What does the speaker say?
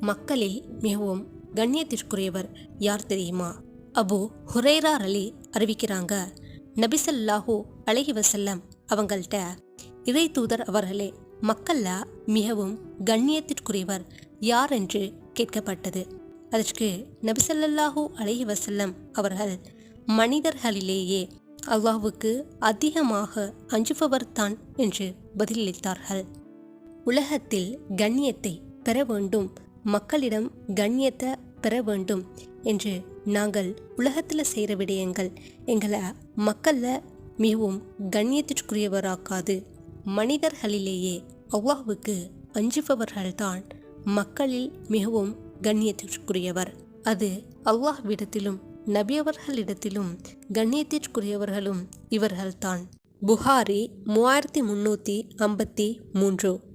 மக்களில் மிகவும் கண்ணியத்திற்குரியவர் யார் தெரியுமா? அபு ஹுரேரா அலி அறிவிக்கிறாங்க நபிசல்லாஹூ அழகி வசல்லம் அவங்கள்ட்ட இறை தூதர் அவர்களே மக்கள்ல மிகவும் கண்ணியத்திற்குரியவர் யார் என்று கேட்கப்பட்டது. அதற்கு நபிசல்லாஹூ அழகி வசல்லம் அவர்கள் மனிதர்களிலேயே அல்லாஹுக்கு அதிகமாக அஞ்சுபவர் தான் என்று பதிலளித்தார்கள். உலகத்தில் கண்ணியத்தை பெற வேண்டும் மக்களிடம் கண்ணியத்தை பெற வேண்டும் என்று நாங்கள் உலகத்தில் செய்கிற விடயங்கள். எங்களை மக்களில் மிகவும் கண்ணியத்திற்குரியவராக்காது. மனிதர்களிலேயே அவ்வாவுக்கு அஞ்சுபவர்கள்தான் மக்களில் மிகவும் கண்ணியத்திற்குரியவர். அது அல்லாஹ்விடத்திலும் நபியவர்களிடத்திலும் கண்ணியத்திற்குரியவர்களும் இவர்கள்தான். புகாரி மூவாயிரத்தி முன்னூற்றி ஐம்பத்தி மூன்று.